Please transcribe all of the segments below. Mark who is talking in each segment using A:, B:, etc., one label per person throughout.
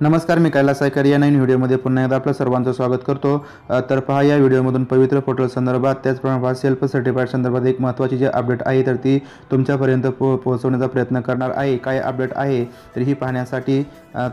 A: नमस्कार मी कैलास सायकर. या नवीन व्हिडिओमध्ये पुन्हा एकदा आपलं सर्वांचं स्वागत करतो. तर पहा या व्हिडिओमधून पवित्र पोर्टल संदर्भात त्याचप्रमाणे सेल्फ सर्टिफाईड संदर्भात एक महत्त्वाची जी अपडेट आहे तर ती तुमच्यापर्यंत पो पोहोचवण्याचा प्रयत्न करणार आहे. काय अपडेट आहे तर ही पाहण्यासाठी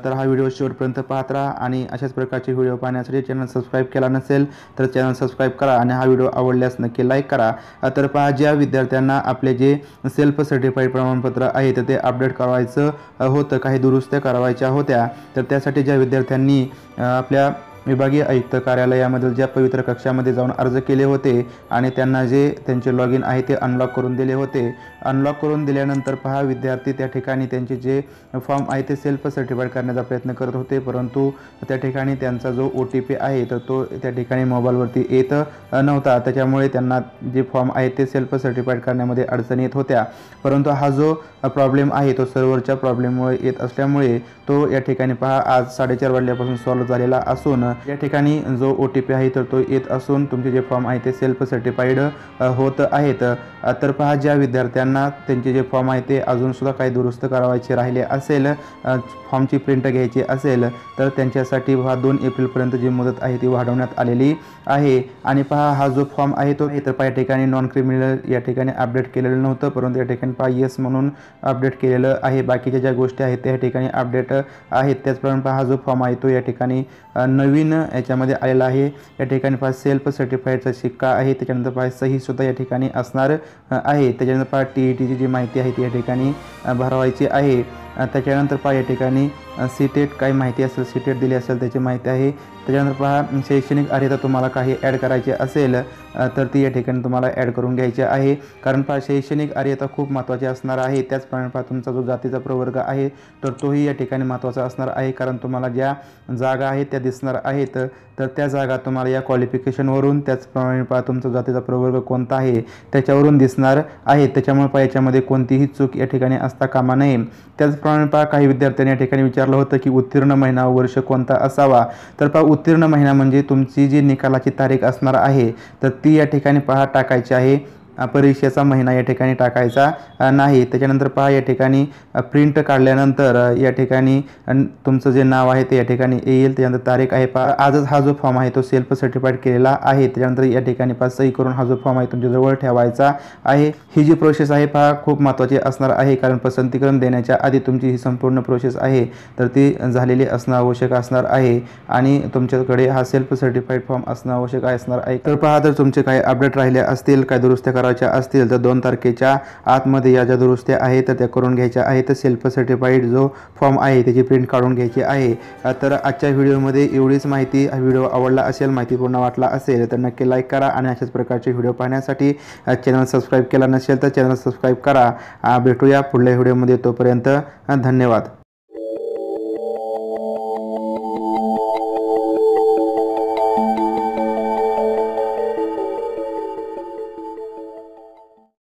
A: तर हा व्हिडिओ शेवटपर्यंत पाहत राहा आणि अशाच प्रकारचे व्हिडिओ पाहण्यासाठी चॅनल सबस्क्राईब केला नसेल तर चॅनल सबस्क्राईब करा आणि हा व्हिडिओ आवडल्यास नक्की लाईक करा. तर पहा ज्या विद्यार्थ्यांना आपले जे सेल्फ सर्टिफाईड प्रमाणपत्र आहे तर ते अपडेट करायचं होतं काही दुरुस्त्या करावायच्या होत्या तर त्यासाठी ज्या विद्यार्थ्यांनी आपल्या विभागीय आयुक्त कार्यालयामधील ज्या पवित्र कक्षामध्ये जाऊन अर्ज केले होते आणि त्यांना जे त्यांचे लॉग इन आहे ते अनलॉक करून दिले होते. अनलॉक करून दिल्यानंतर पहा विद्यार्थी त्या ठिकाणी त्यांचे जे फॉर्म आहे ते सेल्फ सर्टिफाईड करण्याचा प्रयत्न करत होते परंतु त्या ठिकाणी त्यांचा जो ओ टी पी आहे तर तो त्या ठिकाणी मोबाईलवरती येत नव्हता. त्याच्यामुळे त्यांना जे फॉर्म आहे ते सेल्फ सर्टिफाईड करण्यामध्ये अडचणी येत होत्या. परंतु हा जो प्रॉब्लेम आहे तो सर्व्हरच्या प्रॉब्लेममुळे येत असल्यामुळे तो या ठिकाणी पहा आज साडेचार वाजल्यापासून सॉल्व्ह झालेला असून या ठिकाणी जो ओ टी पी आहे तर तो येत असून तुमचे जे फॉर्म आहे ते सेल्फ सर्टिफाईड होत आहेत. तर पहा ज्या विद्यार्थ्यांना त्यांचे जे फॉर्म आहे ते अजूनसुद्धा काही दुरुस्त करावायचे राहिले असेल फॉर्मची प्रिंट घ्यायची असेल तर त्यांच्यासाठी हा दोन एप्रिलपर्यंत जी मुदत आहे ती वाढवण्यात आलेली आहे. आणि पहा हा जो फॉर्म आहे तो इतर पहा या ठिकाणी नॉन क्रिमिनल या ठिकाणी अपडेट केलेलं नव्हतं परंतु या ठिकाणी पहा येस म्हणून अपडेट केलेलं आहे. बाकीच्या ज्या गोष्टी आहेत त्या ठिकाणी अपडेट आहेत. त्याचप्रमाणे पहा हा जो फॉर्म आहे तो या ठिकाणी नवीन नवीन याच्यामध्ये आलेला आहे. या ठिकाणी पहा सेल्फ सर्टिफाईडचा शिक्का आहे. त्याच्यानंतर पहा सहीसुद्धा या ठिकाणी असणार आहे. त्याच्यानंतर पहा टी ई टीची जी माहिती आहे ती या ठिकाणी भरवायची आहे. त्याच्यानंतर पहा या ठिकाणी सीटेट काही माहिती असेल सीटेट दिली असेल त्याची माहिती आहे. त्याच्यानंतर पहा शैक्षणिक अर्हता तुम्हाला काही ॲड करायची असेल तर ती या ठिकाणी तुम्हाला ॲड करून घ्यायची आहे. कारण पहा शैक्षणिक अर्हता खूप महत्त्वाची असणार आहे. त्याचप्रमाणे पहा तुमचा जो जातीचा प्रवर्ग आहे तर तोही या ठिकाणी महत्त्वाचा असणार आहे. कारण तुम्हाला ज्या जागा आहेत त्या दिसणार आहेत. तर त्या जागा तुम्हाला या क्वालिफिकेशनवरून त्याचप्रमाणे पहा तुमचा जातीचा प्रवर्ग कोणता आहे त्याच्यावरून दिसणार आहे. त्याच्यामुळे पहा याच्यामध्ये कोणतीही चूक या ठिकाणी असता कामा नये. त्याचप्रमाणे पहा काही विद्यार्थ्यांनी या ठिकाणी विचार विचारलं होतं की उत्तीर्ण महिना वर्ष कोणता असावा? तर पहा उत्तीर्ण महिना म्हणजे तुमची जी निकालाची तारीख असणार आहे तर ती या ठिकाणी पहा टाकायची आहे. परीक्षेचा महिना या ठिकाणी टाकायचा नाही. त्याच्यानंतर पहा या ठिकाणी प्रिंट काढल्यानंतर या ठिकाणी तुमचं जे नाव आहे ते या ठिकाणी येईल. त्याच्यानंतर तारीख आहे पहा आजच हा जो फॉर्म आहे तो सेल्फ सर्टिफाईड केलेला आहे. त्याच्यानंतर या ठिकाणी पहा सही करून हा जो फॉर्म आहे तुमच्याजवळ ठेवायचा आहे. ही जी प्रोसेस आहे पहा खूप महत्त्वाची असणार आहे कारण पसंतीकरण देण्याच्या आधी तुमची ही संपूर्ण प्रोसेस आहे तर ती झालेली असणं आवश्यक असणार आहे. आणि तुमच्याकडे हा सेल्फ सर्टिफाईड फॉर्म असणं आवश्यक असणार आहे. तर पहा जर तुमचे काही अपडेट राहिले असतील काय दुरुस्त्या करायच्या असतील तर दोन तारखेच्या आतमध्ये या ज्या दुरुस्त्या आहेत तर त्या करून घ्यायच्या आहेत. तर सेल्फ सर्टिफाईड जो फॉर्म आहे त्याची प्रिंट काढून घ्यायची आहे. तर आजच्या व्हिडिओमध्ये एवढीच माहिती. हा व्हिडिओ आवडला असेल माहितीपूर्ण वाटला असेल तर नक्की लाईक करा आणि अशाच प्रकारचे व्हिडिओ पाहण्यासाठी चॅनल सबस्क्राईब केला नसेल तर चॅनल सबस्क्राईब करा. भेटूया पुढल्या व्हिडिओमध्ये तोपर्यंत धन्यवाद.